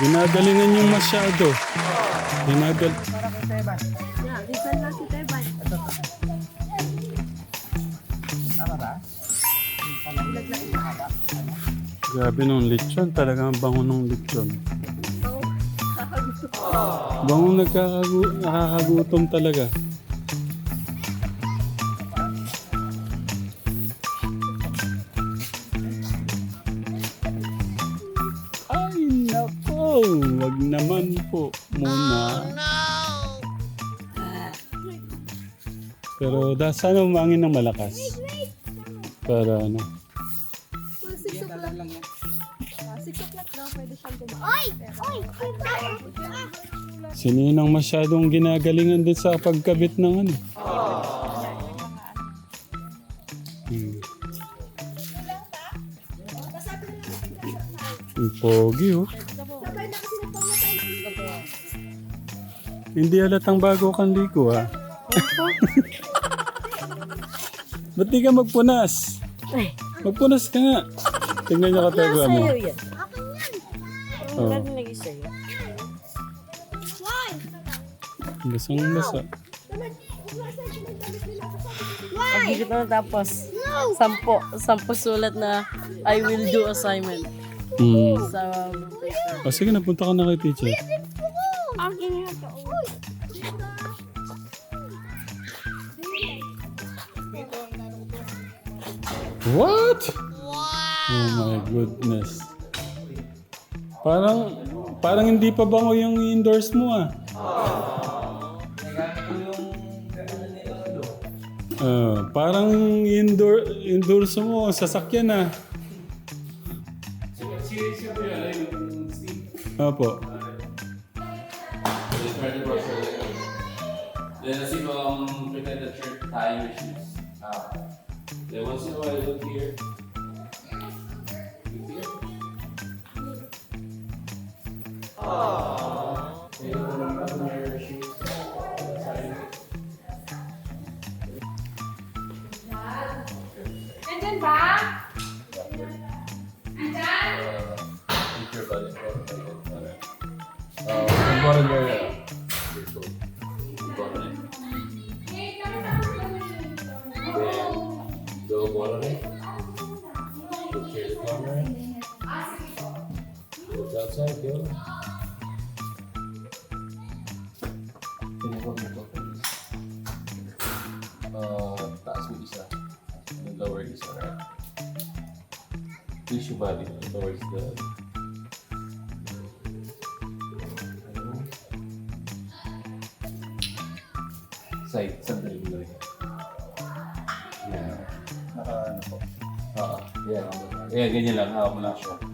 Ginagalingan yung masyado. Ginagal... Listen lang si Teban. Grabe nung lechon. Talagang bango nung lechon. Bango nagkakagu nakakagutom talaga. Pero da, sana umangin ng malakas. Para ano. Kung 6 o'clock. Ah, 6 o'clock daw pwede siyang kumain. Oy! Masyadong ginagalingan din sa pagkabit ng ano. Hmm. Ang pogi oh. Hindi halatang bago kang liko ah. Ba't di ka magpunas? Magpunas ka nga. Tingnan niyo ka tayo mo. Sa'yo yan. Oh. Galing lagi sa'yo. Lasang lasa. Pagigit na tapos, sampo, sampo sulat na I will do assignment Hmm. sa paper. O sige, napunta ka na kay teacher. What? Oh my goodness. Parang parang hindi pa bango yung indoors mo ah. Ah, parang indoor indoors mo sasakyan ah. Opo. Then I see um pretend that you're. Ah. Then once in a while I look here. Oo. Yeah. Yeah, ganyan lang. Hawak mo lang siya. Look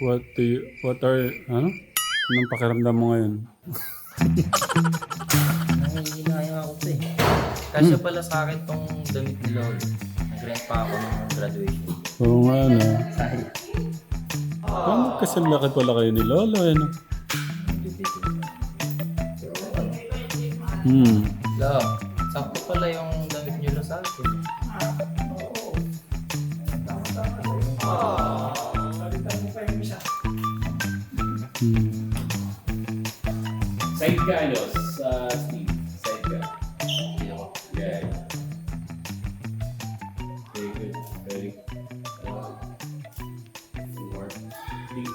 what do you, what are ano? Anong pakiramdam mo ngayon? Nangihinayang ako to eh. Kasya pala sa akin tong damit ni Lolo. Nag-rent pa ako ng graduation. Oo nga no. Sahi. Paano kasi lakad pala kayo ni Lolo eh no? Hmm. Love, sakto pala yung damit niyo lang sa akin. Ano, sa Steve. Side ka. Hindi ako. Yeah. Very good. Very uh, more. Think.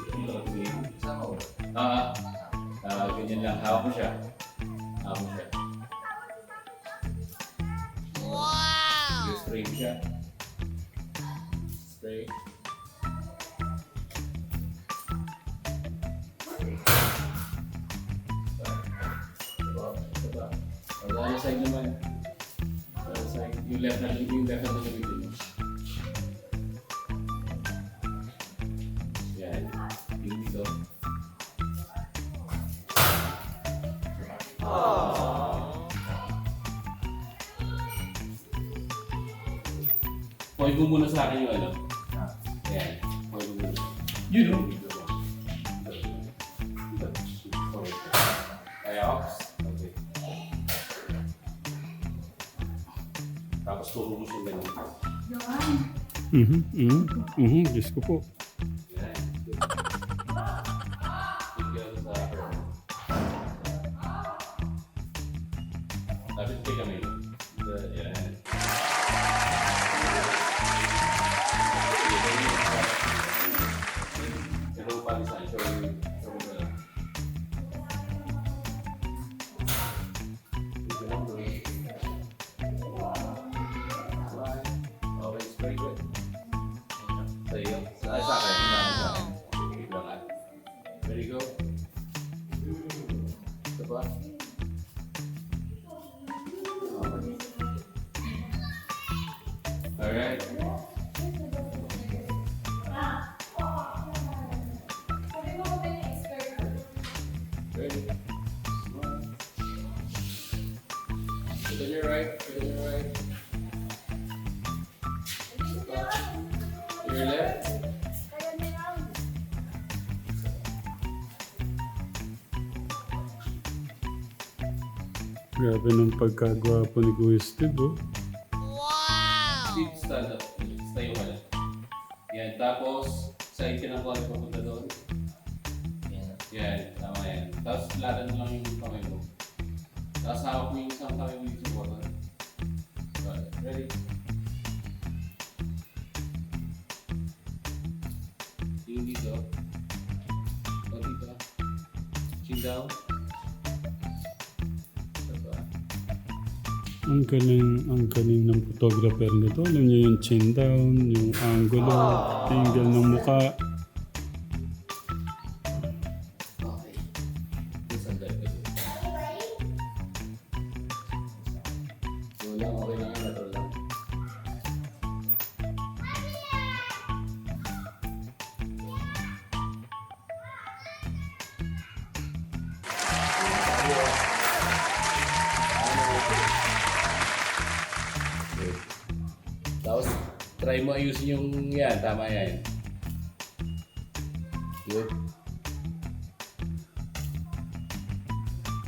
Ah, ah, ganyan lang. Hawak mo siya. Hawak mo siya. Wow! Spray mo siya. Spray. Side naman. Other side. Yung left na yung left na gamitin mo. Yan. Tingin dito. Point mo muna sa akin yung ano. Yan. Point mo muna. You know. Tapos mo siya ganun. Mhm, mhm, mhm, Diyos ko po. Put on your right. Put on your right. Your left. Grabe ng pagkagwapo ni Kuya Steve, oh. Tingin dito. O dito. Chin down. Diba? Ang galing, ang galing ng photographer nito. Alam niyo yung chin down, yung angulo, angle ng mukha.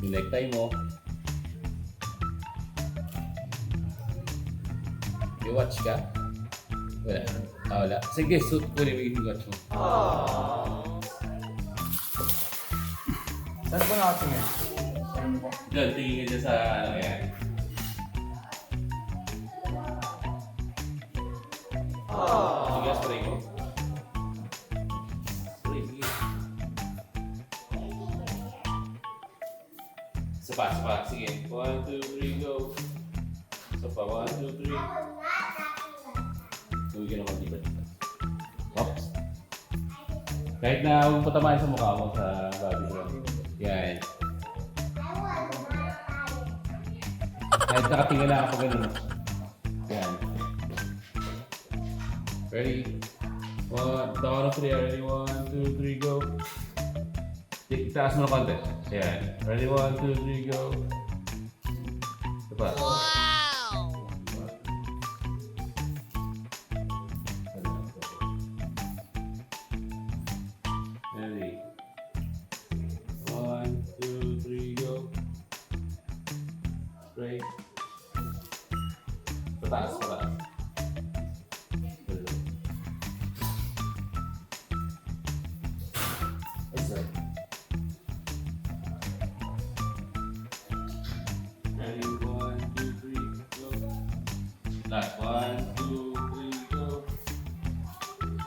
Yung necktie mo. May watch ka? Wala. Ah, wala. Sige, suit ko rin yung watch mo. Saan ba nakatingin? Doon, tingin ka dyan sa ano yan. Sige, spray mo. Three. Tuwi ka naman dito dito. Oops. Kahit na huwag patamaan sa mukha mo sa body mo. Yan. Kahit nakatingin lang ako ganun. Yan. Ready? One, down of three. Ready? One, two, three, go. Tik, taas mo na konti. Yan. Ready? One, two, three, go. Pa. Wow! Last. One, two, three, go.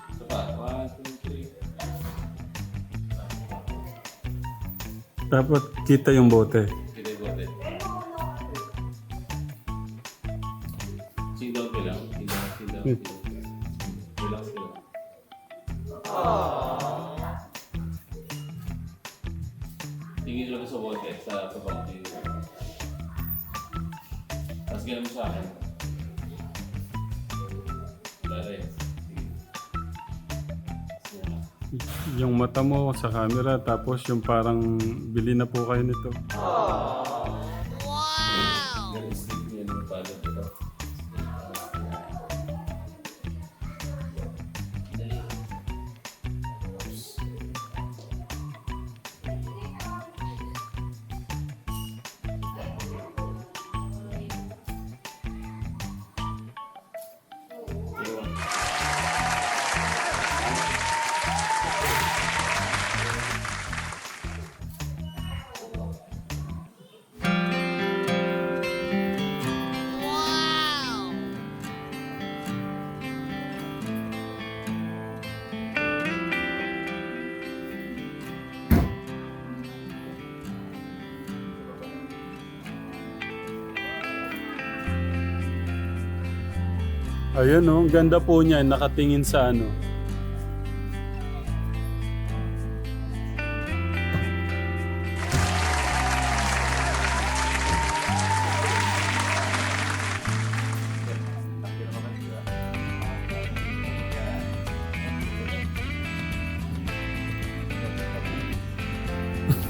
Isa pa. One, two, three. Dapat. Kita yung bote. Sa camera, tapos yung parang bili na po kayo nito. Ganun sleepy Ayun oh, ang ganda po niya, nakatingin sa ano.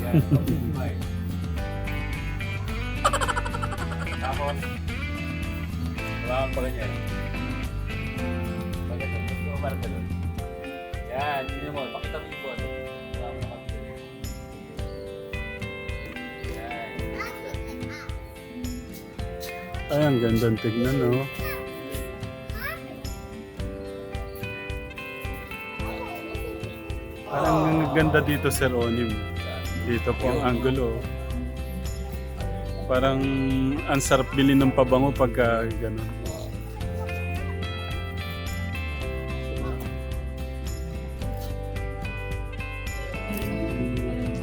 tignan oh. Parang ang ganda dito, Sir Onim. Dito po ang angulo. Parang ang sarap bilhin ng pabango pagka gano'n.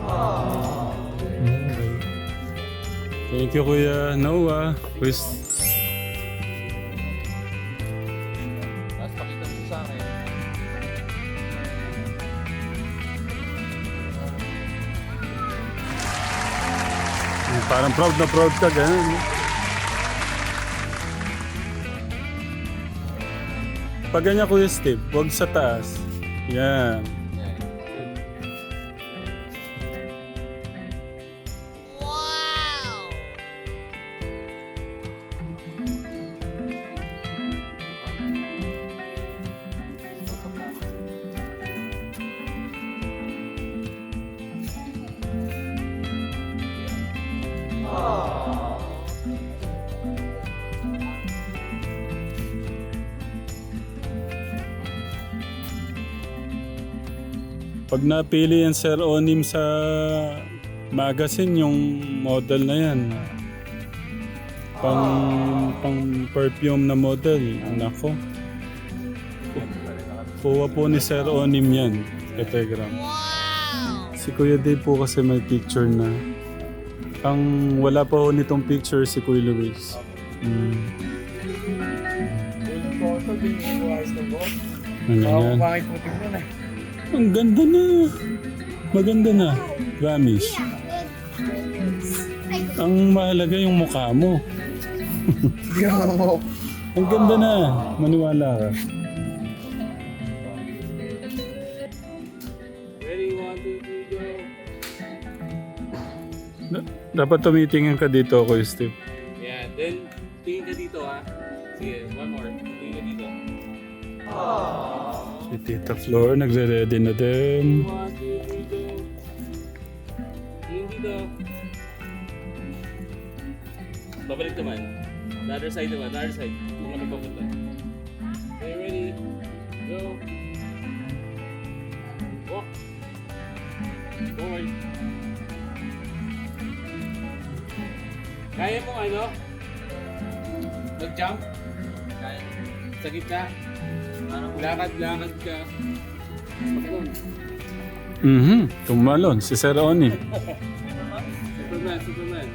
Okay. Thank you, Kuya Noah. Chris. Parang proud na proud ka, gano'n. no? Pag ganyan, Kuya Steve, huwag sa taas. Yan. Pag napili yan Sir Onim sa magazine, yung model na yan. Pang, pang perfume na model. Nako. Kuha po ni Sir Onim yan. Kategram. Si Kuya Dave po kasi may picture na. Ang wala pa ho nitong picture si Kuya Luis. Mm. Ano yan? Ang ganda na. Maganda na. Promise. Ang mahalaga yung mukha mo. Ang ganda na. Maniwala ka. Da- dapat tumitingin ka dito, Kuya Steve. Yan. Then, tingin ka dito ha. Sige, one more. Tingin ka dito. Si Tita Flor, nagre-ready na din. Tingin dito. Babalik naman. The other side naman. The other side. Kung ano papunta. Okay, ready? Go. Walk. Forward. Kaya mo ano? Mag-jump? Kaya. Sa gitna? Lakad-lakad ka. Mhm. Tumalon, si Sir Oni. Superman, Superman.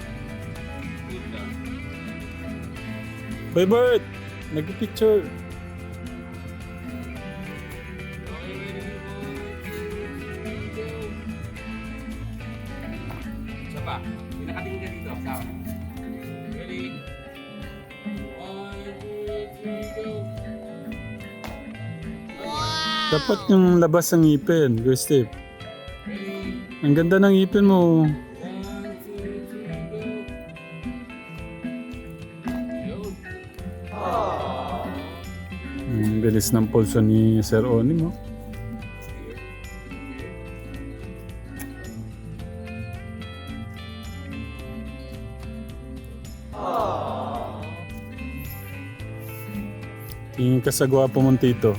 Bye, Bert! Nag-picture. Dapat yung labas ng ngipin, Steve. Ang ganda ng ngipin mo. Ang bilis ng pulso ni Sir Oni mo. Tingin ka sa gwapo mong tito.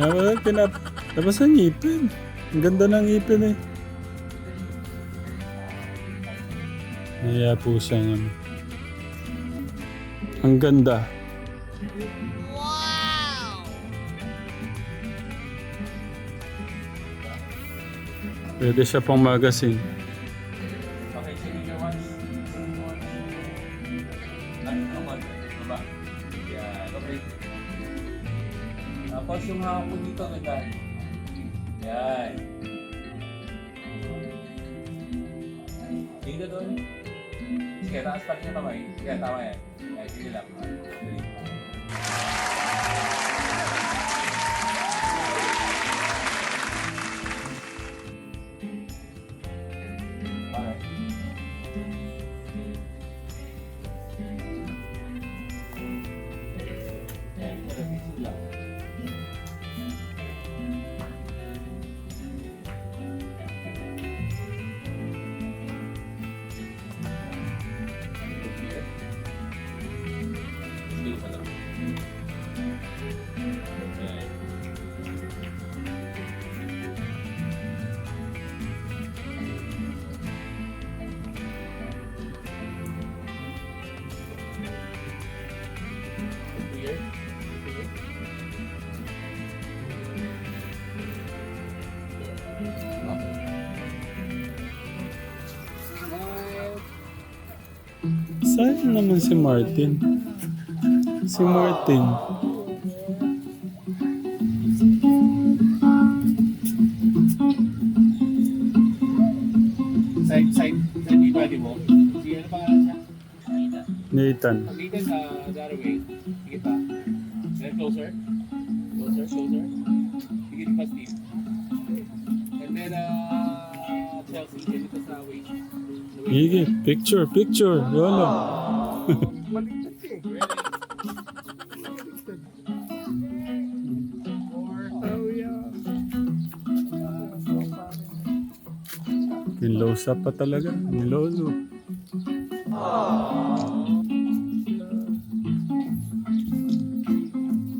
Wala, pinap... Tapos ang ngipin. Ang ganda ng ngipin eh. Naya po siyang ano. Ang ganda. Pwede siya pang magazine. Tapos yung hawak ko dito, ganda. Yan. Dito doon. Sige, taas pa rin yung kamay. Sige, tama yan. Yan, sige lang. Saan naman si Martin? Si Martin. Side, side, side body mo. Sige, ano pangalan niya? Nathan. Dito sa the other way. Sige pa. Then closer. Closer, closer. Sige pa, Steve. Sige, picture, picture. Yolo. Nilows up pa talaga. Nilolo.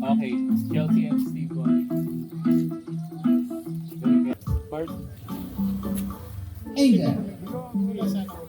Okay, Chelsea and Steve. go on. Very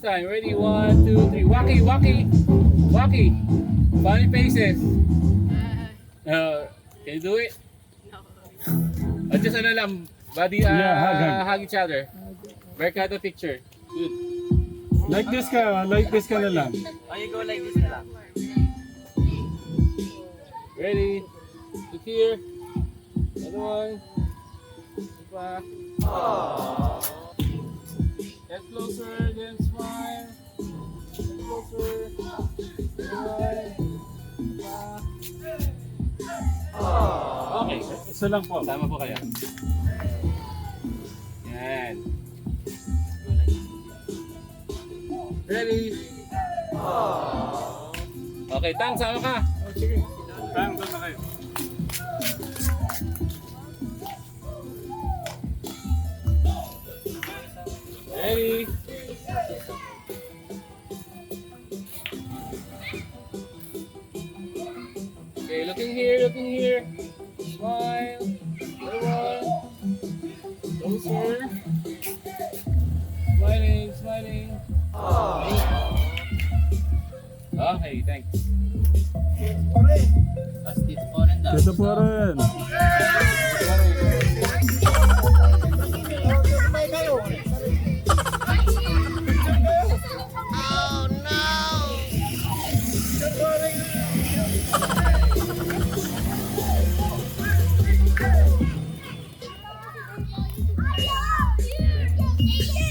this time. Ready? One, two, three. Wacky, wacky. Wacky. Funny faces. Uh, can you do it? No. just ano lang. Body, uh, Yeah, hug, hug. hug each other. Mercado picture. Good. Like this ka, like this ka na lang. Oh, you go like this na lang. Ready? Look here. Another one. Diba? Get closer, then smile. Get closer. Diba? Okay. Isa lang po. Tama po kayo. Yan. Ready? Okay, Tang, sama ka. Tayong doon na kayo. Ready? Wow!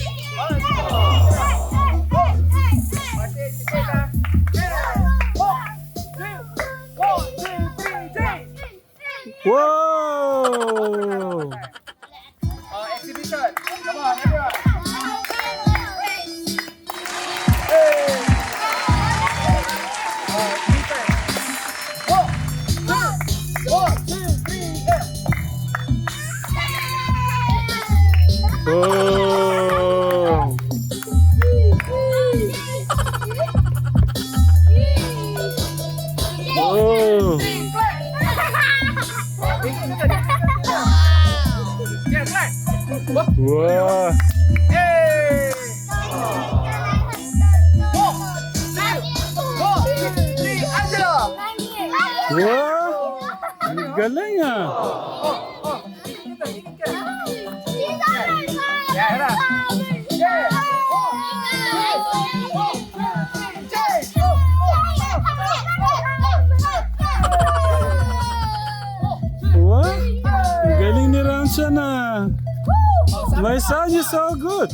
Wow! Ang galing ah! Wow! Galing ni Ramshan ah! My son is so good!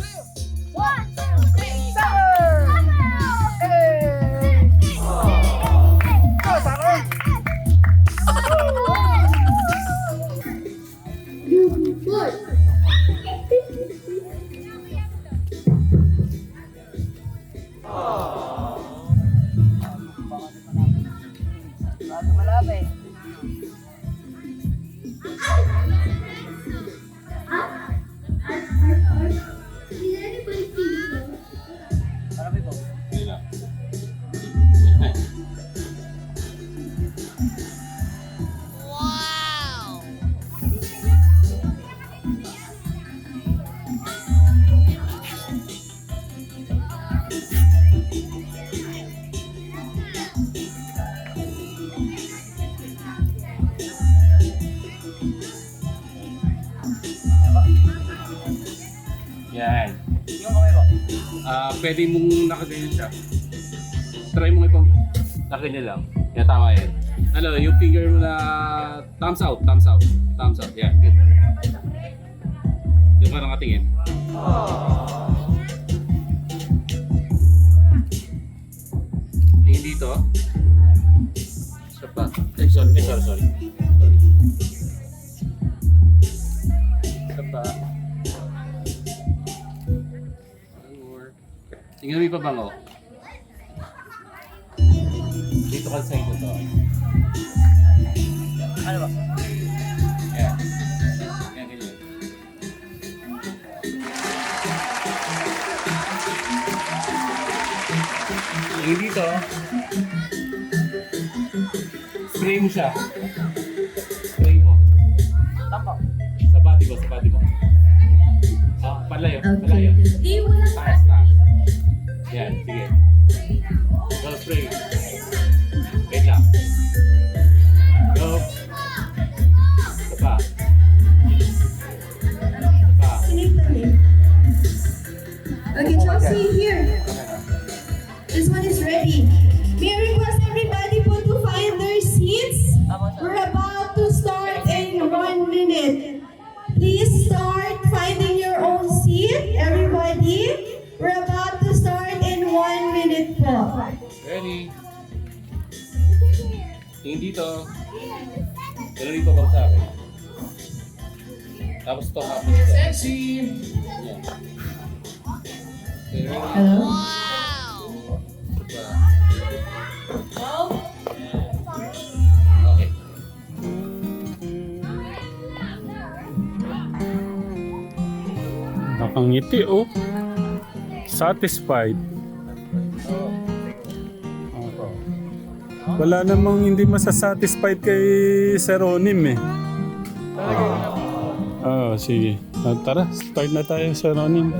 Pwede mong nakaganyan siya. Try mo ipang nakaganyan lang. Yan, tama yan. Ano, yung finger mo na thumbs out, thumbs out, thumbs out. Yeah, good. Yung ka nakatingin. Tingin dito. Isa pa. Eh, sorry, eh, sorry, sorry. Isa pa. Tingnan mo yung pabango. Dito ka sa ito to. Ano ba? Yeah. Yan, ganyan. Yung dito, spray mo siya. Spray mo. Tapak. Sa body mo, sa body mo. Ah, palayo, palayo. Tapos ito hapon dito. Sexy! Yan. Hello? Diba? Okay. Nakangiti oh. Satisfied. Wala namang hindi masasatisfied kay Sir Onim eh. Oo, oh, sige. Ah, tara, start na tayo Sir Onim.